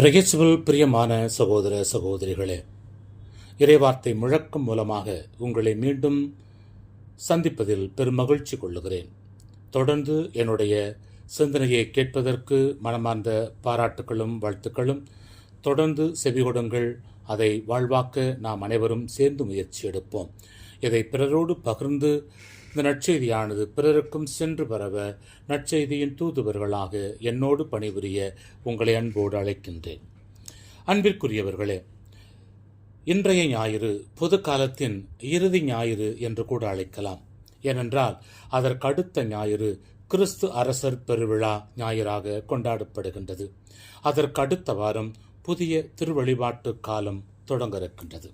இறையேசுவில் பிரியமான சகோதர சகோதரிகளே இறைவார்த்தை முழக்கம் மூலமாக உங்களை மீண்டும் சந்திப்பதில் பெருமகிழ்ச்சி கொள்ளுகிறேன். தொடர்ந்து என்னுடைய சிந்தனையை கேட்பதற்கு மனமார்ந்த பாராட்டுகளும் வாழ்த்துக்களும். தொடர்ந்து செவிகொடுங்கள் அதை வாழ்வாக்க நாம் அனைவரும் சேர்ந்து முயற்சி எடுப்போம். இதை பிறரோடு பகிர்ந்து இந்த நற்செய்தியானது பிறருக்கும் சென்று பரவ நற்செய்தியின் தூதுவர்களாக என்னோடு பணிபுரிய உங்களை அன்போடு அழைக்கின்றேன். அன்பிற்குரியவர்களே இன்றைய ஞாயிறு பொது காலத்தின் இறுதி ஞாயிறு என்று கூட அழைக்கலாம். ஏனென்றால் அதற்கடுத்த ஞாயிறு கிறிஸ்து அரசர் பெருவிழா ஞாயிறாக கொண்டாடப்படுகின்றது. அதற்கு அடுத்த வாரம் புதிய திருவழிபாட்டு காலம் தொடங்க இருக்கின்றது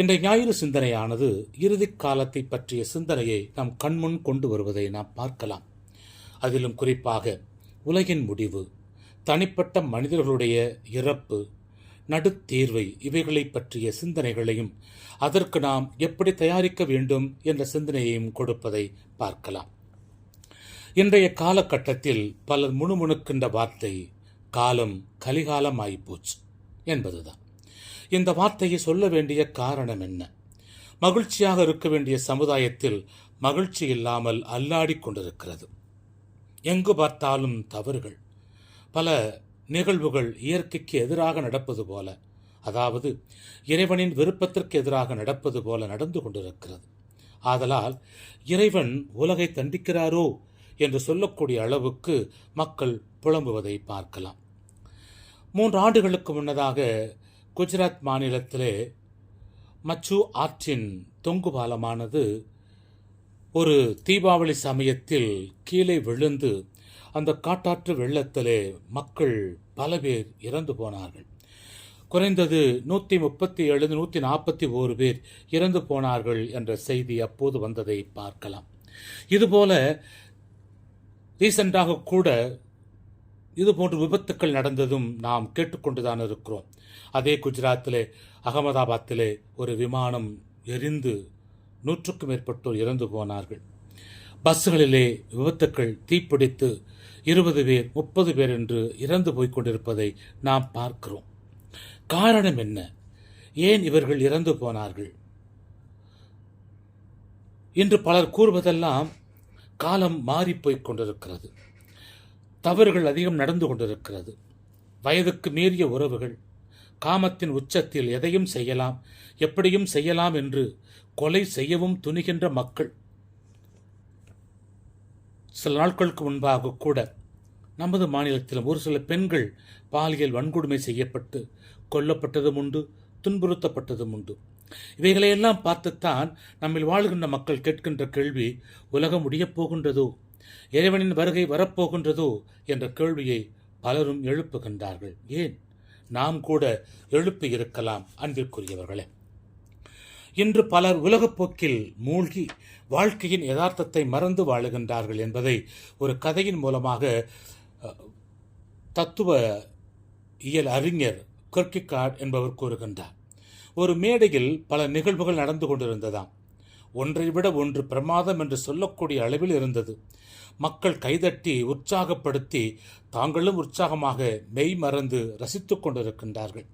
இன்றைய ஞாயிறு சிந்தனையானது இறுதி காலத்தை பற்றிய சிந்தனையை நம் கண்முன் கொண்டு வருவதை நாம் பார்க்கலாம். அதிலும் குறிப்பாக உலகின் முடிவு தனிப்பட்ட மனிதர்களுடைய இறப்பு நடுத்தீர்வை இவைகளை பற்றிய சிந்தனைகளையும் அதற்கு நாம் எப்படி தயாரிக்க வேண்டும் என்ற சிந்தனையையும் கொடுப்பதை பார்க்கலாம். இன்றைய காலகட்டத்தில் பலர் முணுமுணுக்கின்ற வார்த்தை காலம் கலிகாலமாயிப்போச்சு என்பதுதான். இந்த வார்த்தையை சொல்ல வேண்டிய காரணம் என்ன? மகிழ்ச்சியாக இருக்க வேண்டிய சமுதாயத்தில் மகிழ்ச்சி இல்லாமல் அல்லாடி கொண்டிருக்கிறது. எங்கு பார்த்தாலும் தவறுகள். பல நிகழ்வுகள் இயற்கைக்கு எதிராக நடப்பது போல அதாவது இறைவனின் விருப்பத்திற்கு எதிராக நடப்பது போல நடந்து கொண்டிருக்கிறது. ஆதலால் இறைவன் உலகை தண்டிக்கிறாரோ என்று சொல்லக்கூடிய அளவுக்கு மக்கள் புலம்புவதை பார்க்கலாம். மூன்று ஆண்டுகளுக்கு முன்னதாக குஜராத் மாநிலத்திலே மச்சு ஆற்றின் தொங்கு பாலமானது ஒரு தீபாவளி சமயத்தில் கீழே விழுந்து அந்த காட்டாற்று வெள்ளத்திலே மக்கள் பல பேர் இறந்து போனார்கள். குறைந்தது நூற்றி முப்பத்தி ஏழு நூற்றி நாற்பத்தி ஓரு பேர் இறந்து போனார்கள் என்ற செய்தி அப்போது வந்ததை பார்க்கலாம். இதுபோல ரீசெண்டாக கூட இதுபோன்ற விபத்துக்கள் நடந்ததும் நாம் கேட்டுக்கொண்டுதான் இருக்கிறோம். அதே குஜராத்திலே அகமதாபாத்திலே ஒரு விமானம் எரிந்து நூற்றுக்கும் மேற்பட்டோர் இறந்து போனார்கள். பஸ்களிலே விபத்துக்கள் தீப்பிடித்து இருபது பேர் முப்பது பேர் என்று இறந்து போய்க் கொண்டிருப்பதை நாம் பார்க்கிறோம். காரணம் என்ன? ஏன் இவர்கள் இறந்து போனார்கள்? இன்று பலர் கூறுவதெல்லாம் காலம் மாறிப்போய்க் கொண்டிருக்கிறது. தவறுகள் அதிகம் நடந்து கொண்டிருக்கிறது. வயதுக்கு மீறிய உறவுகள் காமத்தின் உச்சத்தில் எதையும் செய்யலாம் எப்படியும் செய்யலாம் என்று கொலை செய்யவும் துணிகின்ற மக்கள். சில நாட்களுக்கு முன்பாக கூட நமது மாநிலத்திலும் ஒரு சில பெண்கள் பாலியல் வன்கொடுமை செய்யப்பட்டு கொல்லப்பட்டதும் உண்டு துன்புறுத்தப்பட்டதும் உண்டு. இவைகளையெல்லாம் பார்த்துத்தான் நம்மில் வாழ்கின்ற மக்கள் கேட்கின்ற கேள்வி உலகம் முடியப் போகின்றதோ? இறைவனின் வருகை வரப்போகின்றதோ என்ற கேள்வியை பலரும் எழுப்புகின்றார்கள். ஏன்? நாம் கூட எழுப்பி இருக்கலாம் அன்பிற்குரியவர்களே. இன்று பலர் உலகப்போக்கில் மூழ்கி வாழ்க்கையின் யதார்த்தத்தை மறந்து வாழுகின்றார்கள் என்பதை ஒரு கதையின் மூலமாக தத்துவ இயல் அறிஞர் கர்கிகார்ட் என்பவர் கூறுகின்றார். ஒரு மேடையில் பல நிகழ்வுகள் நடந்து கொண்டிருந்ததாம். ஒன்றை விட ஒன்று பிரமாதம் என்று சொல்லக்கூடிய அளவில் இருந்தது. மக்கள் கைதட்டி உற்சாகப்படுத்தி தாங்களும் உற்சாகமாக மெய் மறந்து ரசித்து கொண்டிருக்கின்றார்கள்.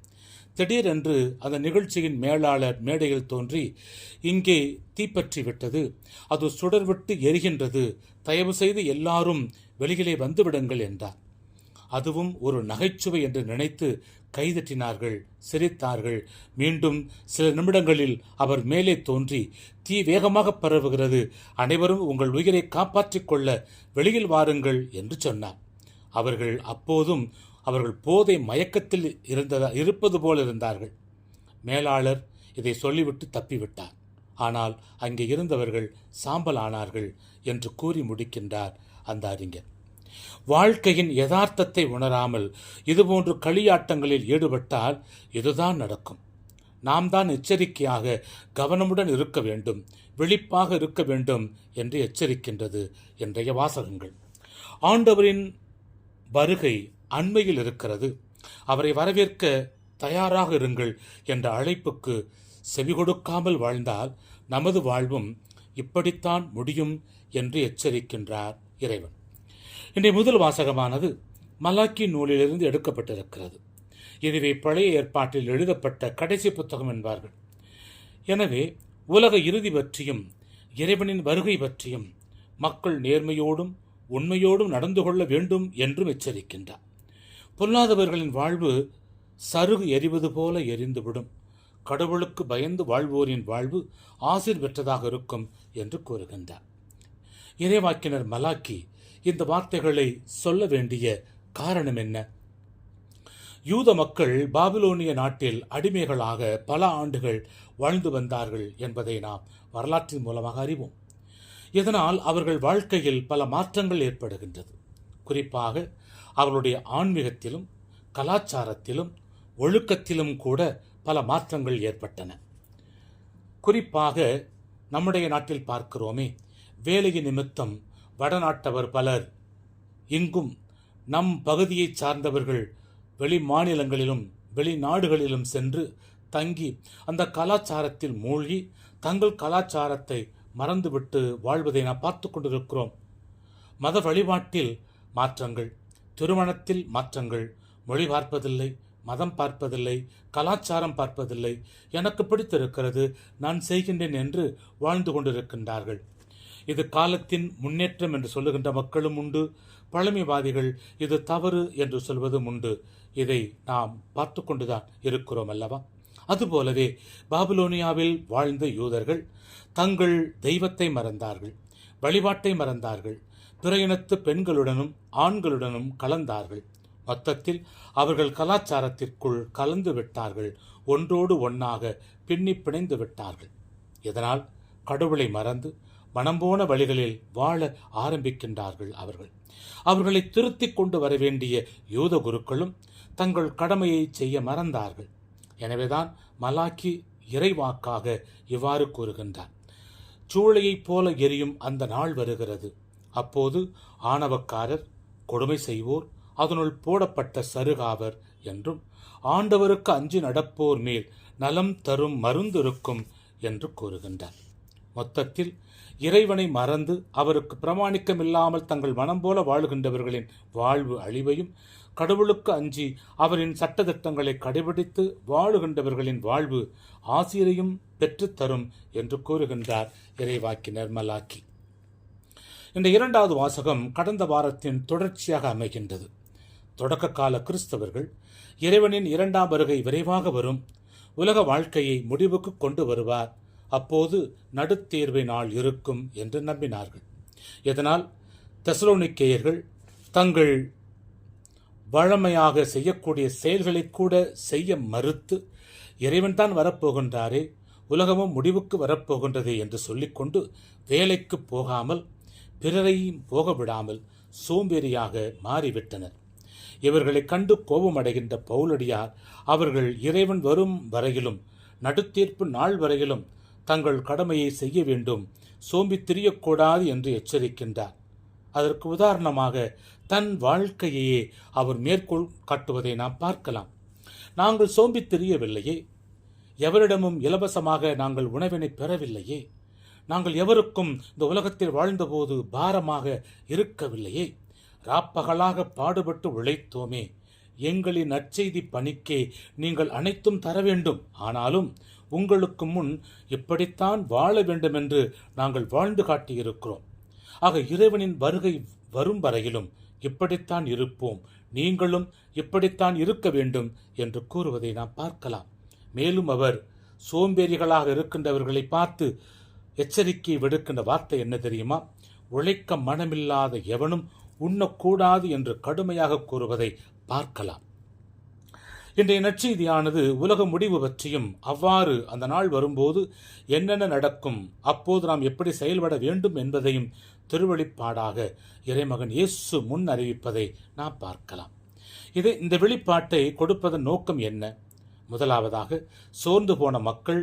திடீரென்று அந்த நிகழ்ச்சியின் மேலாளர் மேடையில் தோன்றி இங்கே தீப்பற்றி விட்டது. அது சுடர்விட்டு எரிகின்றது. தயவு செய்து எல்லாரும் வெளியிலே வந்துவிடுங்கள் என்றார். அதுவும் ஒரு நகைச்சுவை என்று நினைத்து கைதட்டினார்கள் சிரித்தார்கள். மீண்டும் சில நிமிடங்களில் அவர் மேலே தோன்றி தீ வேகமாக பரவுகிறது. அனைவரும் உங்கள் உயிரை காப்பாற்றிக் கொள்ள வெளியில் வாருங்கள் என்று சொன்னார். அவர்கள் அப்போதும் அவர்கள் போதை மயக்கத்தில் இருந்ததா இருப்பது போல் இருந்தார்கள். மேலாளர் இதை சொல்லிவிட்டு தப்பிவிட்டார். ஆனால் அங்கே இருந்தவர்கள் சாம்பல் ஆனார்கள் என்று கூறி முடிக்கின்றார் அந்த அறிஞர். வாழ்க்கையின் யதார்த்தத்தை உணராமல் இதுபோன்று களியாட்டங்களில் ஈடுபட்டால் இதுதான் நடக்கும். நாம் தான் எச்சரிக்கையாக கவனமுடன் இருக்க வேண்டும் விழிப்பாக இருக்க வேண்டும் என்று எச்சரிக்கின்றது இன்றைய வாசகங்கள். ஆண்டவரின் வருகை அண்மையில் இருக்கிறது. அவரை வரவேற்க தயாராக இருங்கள் என்ற அழைப்புக்கு செவிகொடுக்காமல் வாழ்ந்தால் நமது வாழ்வும் இப்படித்தான் முடியும் என்று எச்சரிக்கின்றார் இறைவன். இன்றைய முதல் வாசகமானது மலாக்கி நூலிலிருந்து எடுக்கப்பட்டிருக்கிறது. இதுவே பழைய ஏற்பாட்டில் எழுதப்பட்ட கடைசி புத்தகம் என்பார்கள். எனவே உலக இறுதி பற்றியும் இறைவனின் வருகை பற்றியும் மக்கள் நேர்மையோடும் உண்மையோடும் நடந்து கொள்ள வேண்டும் என்றும் எச்சரிக்கின்றார். பொல்லாதவர்களின் வாழ்வு சருகு எரிவது போல எரிந்துவிடும். கடவுளுக்கு பயந்து வாழ்வோரின் வாழ்வு ஆசிர் பெற்றதாக இருக்கும் என்று கூறுகின்றார். இறைவாக்கினர் மலாக்கி இந்த வார்த்தைகளை சொல்ல வேண்டிய காரணம் என்ன? யூத மக்கள் பாபிலோனிய நாட்டில் அடிமைகளாக பல ஆண்டுகள் வாழ்ந்து வந்தார்கள் என்பதை நாம் வரலாற்றின் மூலமாக அறிவோம். இதனால் அவர்கள் வாழ்க்கையில் பல மாற்றங்கள் ஏற்படுகின்றது. குறிப்பாக அவர்களுடைய ஆன்மீகத்திலும் கலாச்சாரத்திலும் ஒழுக்கத்திலும் கூட பல மாற்றங்கள் ஏற்பட்டன. குறிப்பாக நம்முடைய நாட்டில் பார்க்கிறோமே வேலையின் நிமித்தம் வடநாட்டவர் பலர். இங்கும் நம் பகுதியைச் சார்ந்தவர்கள் வெளி மாநிலங்களிலும் வெளிநாடுகளிலும் சென்று தங்கி அந்த கலாச்சாரத்தில் மூழ்கி தங்கள் கலாச்சாரத்தை மறந்துவிட்டு வாழ்வதை நாம் பார்த்து கொண்டிருக்கிறோம். மத வழிபாட்டில் மாற்றங்கள் திருமணத்தில் மாற்றங்கள் மொழி பார்ப்பதில்லை மதம் பார்ப்பதில்லை கலாச்சாரம் பார்ப்பதில்லை எனக்கு பிடித்திருக்கிறது நான் செய்கின்றேன் என்று வாழ்ந்து கொண்டிருக்கின்றார்கள். இது காலத்தின் முன்னேற்றம் என்று சொல்லுகின்ற மக்களும் உண்டு. பழமைவாதிகள் இது தவறு என்று சொல்வதும் உண்டு. இதை நாம் பார்த்து கொண்டுதான் இருக்கிறோம் அல்லவா? அதுபோலவே பாபிலோனியாவில் வாழ்ந்த யூதர்கள் தங்கள் தெய்வத்தை மறந்தார்கள் வழிபாட்டை மறந்தார்கள் பிற இனத்து பெண்களுடனும் ஆண்களுடனும் கலந்தார்கள். மொத்தத்தில் அவர்கள் கலாச்சாரத்திற்குள் கலந்து விட்டார்கள் ஒன்றோடு ஒன்றாக பின்னி பிணைந்து விட்டார்கள். இதனால் கடவுளை மறந்து மனம்போன வழிகளில் வாழ ஆரம்பிக்கின்றார்கள் அவர்கள். அவர்களை திருத்திக் கொண்டு வர வேண்டிய யூத குருக்களும் தங்கள் கடமையை செய்ய மறந்தார்கள். எனவேதான் மலாக்கி இறைவாக்காக இவ்வாறு கூறுகின்றார். சூளையைப் போல எரியும் அந்த நாள் வருகிறது. அப்போது ஆணவக்காரர் கொடுமை செய்வோர் அதனுள் போடப்பட்ட சருகாவர் என்றும் ஆண்டவருக்கு அஞ்சு நடப்போர் மேல் நலம் தரும் மருந்திருக்கும் என்று கூறுகின்றார். மொத்தத்தில் இறைவனை மறந்து அவருக்கு பிரமாணிக்கமில்லாமல் தங்கள் மனம் போல வாழுகின்றவர்களின் வாழ்வு அழிவையும் கடவுளுக்கு அஞ்சி அவரின் சட்டத்திட்டங்களை கடைபிடித்து வாழுகின்றவர்களின் வாழ்வு ஆசிரியையும் பெற்றுத்தரும் என்று கூறுகின்றார் இறைவாக்கினர் மலாக்கி. இந்த இரண்டாவது வாசகம் கடந்த வாரத்தின் தொடர்ச்சியாக அமைகின்றது. தொடக்க கால கிறிஸ்தவர்கள் இறைவனின் இரண்டாம் வருகை விரைவாக வரும். உலக வாழ்க்கையை முடிவுக்கு கொண்டு வருவார். அப்போது நடுத்தேர்வை நாள் இருக்கும் என்று நம்பினார்கள். இதனால் தெசலோனிக்கேயர்கள் தங்கள் வழமையாக செய்யக்கூடிய செயல்களை கூட செய்ய மறுத்து இறைவன் தான் வரப்போகின்றாரே உலகமும் முடிவுக்கு வரப்போகின்றது என்று சொல்லிக்கொண்டு வேலைக்கு போகாமல் பிறரையும் போக விடாமல் சோம்பேறியாக மாறிவிட்டனர். இவர்களை கண்டு கோபமடைகின்ற பவுலடியார் அவர்கள் இறைவன் வரும் வரையிலும் நடுத்தீர்ப்பு நாள் வரையிலும் தங்கள் கடமையை செய்ய வேண்டும். சோம்பி திரியக்கூடாது என்று எச்சரிக்கின்றார். அதற்கு உதாரணமாக தன் வாழ்க்கையையே அவர் மேற்கோள் காட்டுவதை நாம் பார்க்கலாம். நாங்கள் சோம்பி திரியவில்லையே. எவரிடமும் இலவசமாக நாங்கள் உணவினை பெறவில்லையே. நாங்கள் எவருக்கும் இந்த உலகத்தில் வாழ்ந்தபோது பாரமாக இருக்கவில்லையே. ராப்பகலாக பாடுபட்டு உழைத்தோமே. எங்களின் நற்செய்தி பணிக்கே நீங்கள் அனைத்தும் தர வேண்டும். ஆனாலும் உங்களுக்கு முன் இப்படித்தான் வாழ வேண்டுமென்று நாங்கள் வாழ்ந்து காட்டியிருக்கிறோம். ஆக இறைவனின் வருகை வரும் வரையிலும் இப்படித்தான் இருப்போம்? நீங்களும் இப்படித்தான் இருக்க வேண்டும் என்று கூறுவதை நாம் பார்க்கலாம். மேலும் அவர் சோம்பேறிகளாக இருக்கின்றவர்களை பார்த்து எச்சரிக்கை விடுக்கின்ற வார்த்தை என்ன தெரியுமா? உழைக்க மனமில்லாத எவனும் உண்ணக்கூடாது என்று கடுமையாக கூறுவதை பார்க்கலாம். இன்றைய நற்செய்தியானது உலக முடிவு பற்றியும் அவ்வாறு அந்த நாள் வரும்போது என்னென்ன நடக்கும் அப்போது நாம் எப்படி செயல்பட வேண்டும் என்பதையும் திருவெளிப்பாடாக இறைமகன் இயேசு முன் அறிவிப்பதை நாம் பார்க்கலாம். இது இந்த வெளிப்பாட்டை கொடுப்பதன் நோக்கம் என்ன? முதலாவதாக சோர்ந்து போன மக்கள்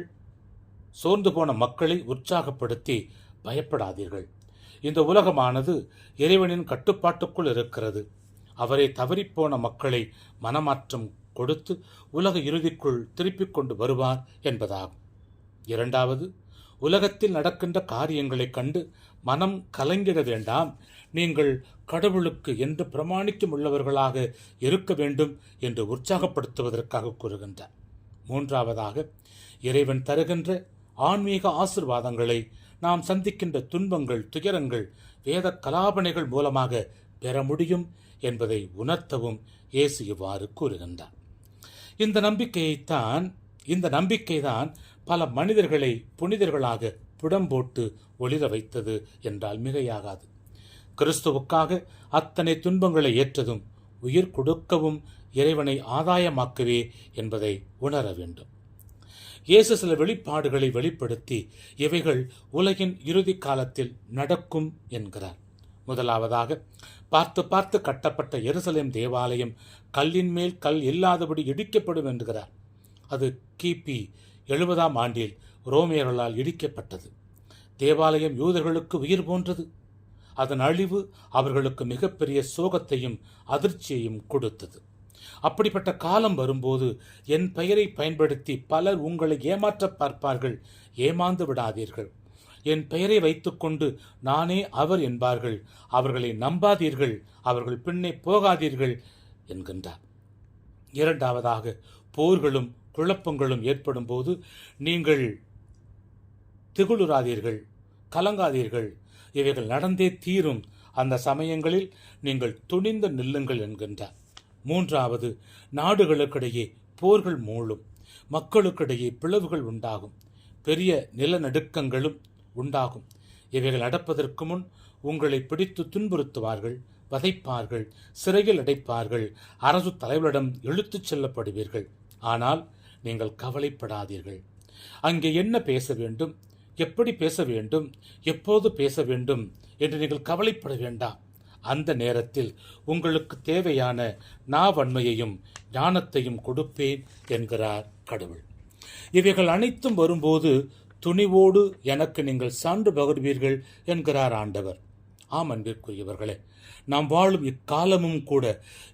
சோர்ந்து போன மக்களை உற்சாகப்படுத்தி பயப்படாதீர்கள். இந்த உலகமானது இறைவனின் கட்டுப்பாட்டுக்குள் இருக்கிறது. அவரை தவறிப்போன மக்களை மனமாற்றம் கொடுத்து உலக இறுதிக்குள் திருப்பிக் கொண்டு வருவார் என்பதாகும். இரண்டாவது உலகத்தில் நடக்கின்ற காரியங்களைக் கண்டு மனம் கலங்கிட வேண்டாம். நீங்கள் கடவுளுக்கு என்று பிரமாணிக்கும் உள்ளவர்களாக இருக்க வேண்டும் என்று உற்சாகப்படுத்துவதற்காக கூறுகின்றார். மூன்றாவதாக இறைவன் தருகின்ற ஆன்மீக ஆசிர்வாதங்களை நாம் சந்திக்கின்ற துன்பங்கள் துயரங்கள் வேத கலாபனைகள் மூலமாக பெற முடியும் என்பதை உணர்த்தவும் இயேசு இவ்வாறு கூறுகின்றார். இந்த நம்பிக்கையைத்தான் இந்த நம்பிக்கைதான் பல மனிதர்களை புனிதர்களாக புடம்போட்டு ஒளிர வைத்தது என்றால் மிகையாகாது. கிறிஸ்துவுக்காக அத்தனை துன்பங்களை ஏற்றதும் உயிர் கொடுக்கவும் இறைவனை ஆதாயமாக்கவே என்பதை உணர வேண்டும். இயேசு சில வெளிப்பாடுகளை வெளிப்படுத்தி இவைகள் உலகின் இறுதி காலத்தில் நடக்கும் என்கிறார். முதலாவதாக பார்த்து பார்த்து கட்டப்பட்ட எருசலேம் தேவாலயம் கல்லின் மேல் கல் இல்லாதபடி இடிக்கப்படும் என்கிறார். அது கிபி எழுபதாம் ஆண்டில் ரோமியர்களால் இடிக்கப்பட்டது. தேவாலயம் யூதர்களுக்கு உயிர் போன்றது. அதன் அழிவு அவர்களுக்கு மிகப்பெரிய சோகத்தையும் அதிர்ச்சியையும் கொடுத்தது. அப்படிப்பட்ட காலம் வரும்போது என் பெயரை பயன்படுத்தி பலர் உங்களை ஏமாற்ற பார்ப்பார்கள் ஏமாந்து விடாதீர்கள். என் பெயரை வைத்துக்கொண்டு நானே அவர் என்பார்கள். அவர்களை நம்பாதீர்கள். அவர்கள் பின்னே போகாதீர்கள் என்கின்றார். இரண்டாவதாக போர்களும் குழப்பங்களும் ஏற்படும் போது நீங்கள் திகுளுராதீர்கள் கலங்காதீர்கள். இவைகள் நடந்தே தீரும். அந்த சமயங்களில் நீங்கள் துணிந்து நில்லுங்கள் என்கின்றார். மூன்றாவது நாடுகளுக்கிடையே போர்கள் மூளும் மக்களுக்கிடையே பிளவுகள் உண்டாகும். பெரிய நிலநடுக்கங்களும் உண்டாகும். இவைகள் அடப்பதற்கு முன் உங்களை பிடித்து துன்புறுத்துவார்கள் வதைப்பார்கள் சிறையில் அடைப்பார்கள் அரசு தலைவரிடம் இழுத்துச் செல்லப்படுவீர்கள். ஆனால் நீங்கள் கவலைப்படாதீர்கள். அங்கே என்ன பேச வேண்டும்? எப்படி பேச வேண்டும்? எப்போது பேச வேண்டும்? என்று நீங்கள் கவலைப்பட வேண்டாம் அந்த நேரத்தில் உங்களுக்கு தேவையான நாவன்மையையும் ஞானத்தையும் கொடுப்பேன் என்கிறார் கடவுள். இவைகள் அனைத்தும் வரும்போது துணிவோடு எனக்கு நீங்கள் சான்று பகிர்வீர்கள் என்கிறார் ஆண்டவர். ஆம் அன்பிற்குரியவர்களே நாம் வாழும் இக்காலமும் கூட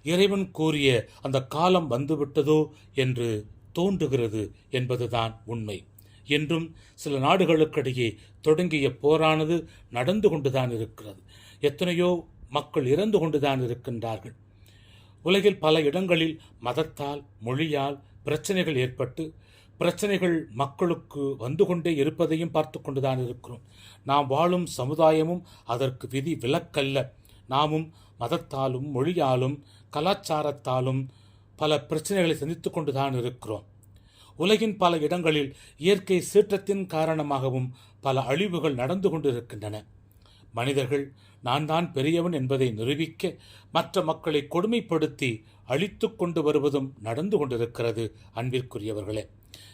இறைவன் கூறிய அந்த காலம் வந்துவிட்டதோ என்று தோன்றுகிறது என்பதுதான் உண்மை. என்றும் சில நாடுகளுக்கிடையே தொடங்கிய போரானது நடந்து கொண்டுதான் இருக்கிறது. எத்தனையோ மக்கள் இறந்து கொண்டுதான் இருக்கின்றார்கள். உலகில் பல இடங்களில் மதத்தால் மொழியால் பிரச்சனைகள் ஏற்பட்டு பிரச்சனைகள் மக்களுக்கு வந்து கொண்டே இருப்பதையும் பார்த்து கொண்டுதான் இருக்கிறோம். நாம் வாழும் சமுதாயமும் அதற்கு விதி விலக்கல்ல. நாமும் மதத்தாலும் மொழியாலும் கலாச்சாரத்தாலும் பல பிரச்சனைகளை சந்தித்து கொண்டுதான் இருக்கிறோம். உலகின் பல இடங்களில் இயற்கை சீற்றத்தின் காரணமாகவும் பல அழிவுகள் நடந்து கொண்டிருக்கின்றன. மனிதர்கள் நான் தான் பெரியவன் என்பதை நிரூபிக்க மற்ற மக்களை கொடுமைப்படுத்தி அழித்து கொண்டு வருவதும் நடந்து கொண்டிருக்கிறது. அன்பிற்குரியவர்களே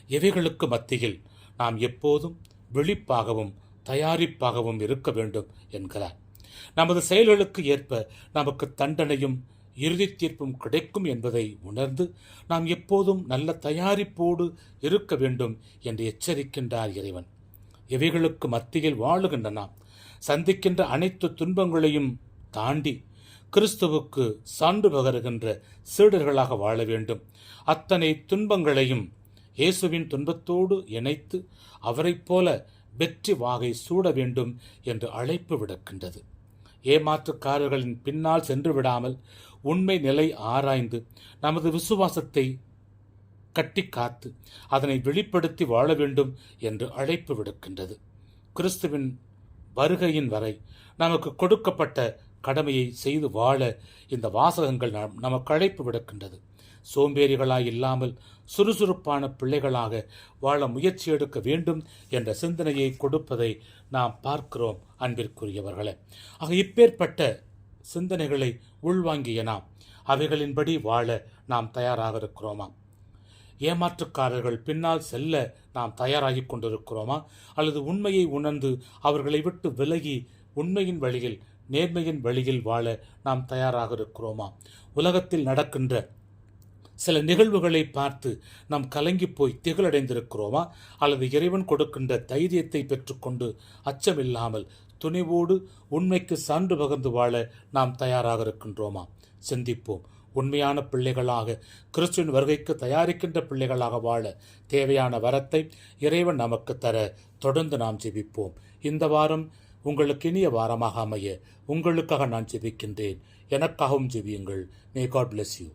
இவைகளுக்கு மத்தியில் நாம் எப்போதும் விழிப்பாகவும் தயாரிப்பாகவும் இருக்க வேண்டும் என்கிறார். நமது செயல்களுக்கு ஏற்ப நமக்கு தண்டனையும் இறுதி தீர்ப்பும் கிடைக்கும் என்பதை உணர்ந்து நாம் எப்போதும் நல்ல தயாரிப்போடு இருக்க வேண்டும் என்று எச்சரிக்கின்றார் இறைவன். இவைகளுக்கு மத்தியில் வாழுகின்ற நாம் சந்திக்கின்ற அனைத்து துன்பங்களையும் தாண்டி கிறிஸ்துவுக்கு சான்று பகருகின்ற சீடர்களாக வாழ வேண்டும். அத்தனை துன்பங்களையும் இயேசுவின் துன்பத்தோடு இணைத்து அவரைப் போல வெற்றி வாகை சூட வேண்டும் என்று அழைப்பு விடுக்கின்றது. ஏமாற்றுக்காரர்களின் பின்னால் சென்று விடாமல் உண்மை நிலை ஆராய்ந்து நமது விசுவாசத்தை கட்டி காத்து அதனை வெளிப்படுத்தி வாழ வேண்டும் என்று அழைப்பு விடுக்கின்றது. கிறிஸ்துவின் வருகையின் வரை நமக்கு கொடுக்கப்பட்ட கடமையை செய்து வாழ இந்த வாசகங்கள் நம் நமக்கு அழைப்பு விடுக்கின்றது. சோம்பேறிகளாய் இல்லாமல் சுறுசுறுப்பான பிள்ளைகளாக வாழ முயற்சி எடுக்க வேண்டும் என்ற சிந்தனையை கொடுப்பதை நாம் பார்க்கிறோம் அன்பிற்குரியவர்களே. ஆக இப்பேற்பட்ட சிந்தனைகளை உள்வாங்கிய நாம் அவைகளின்படி வாழ நாம் தயாராக இருக்கிறோமா? ஏமாற்றுக்காரர்கள் பின்னால் செல்ல நாம் தயாராகிக் கொண்டிருக்கிறோமா? அல்லது உண்மையை உணர்ந்து அவர்களை விட்டு விலகி உண்மையின் வழியில் நேர்மையின் வழியில் வாழ நாம் தயாராக இருக்கிறோமா? உலகத்தில் நடக்கின்ற சில நிகழ்வுகளை பார்த்து நாம் கலங்கி போய் திகழடைந்திருக்கிறோமா? அல்லது இறைவன் கொடுக்கின்ற தைரியத்தை பெற்றுக்கொண்டு அச்சமில்லாமல் துணிவோடு உண்மைக்கு சான்று பகிர்ந்து வாழ நாம் தயாராக இருக்கின்றோமா? சிந்திப்போம். உண்மையான பிள்ளைகளாக கிறிஸ்துவின் வருகைக்கு தயாரிக்கின்ற பிள்ளைகளாக வாழ தேவையான வரத்தை இறைவன் நமக்கு தர தொடர்ந்து நாம் ஜெபிப்போம். இந்த வாரம் உங்களுக்கு இனிய வாரமாக அமைய உங்களுக்காக நான் ஜெபிக்கின்றேன். எனக்காகவும் ஜெபியுங்கள். May God bless you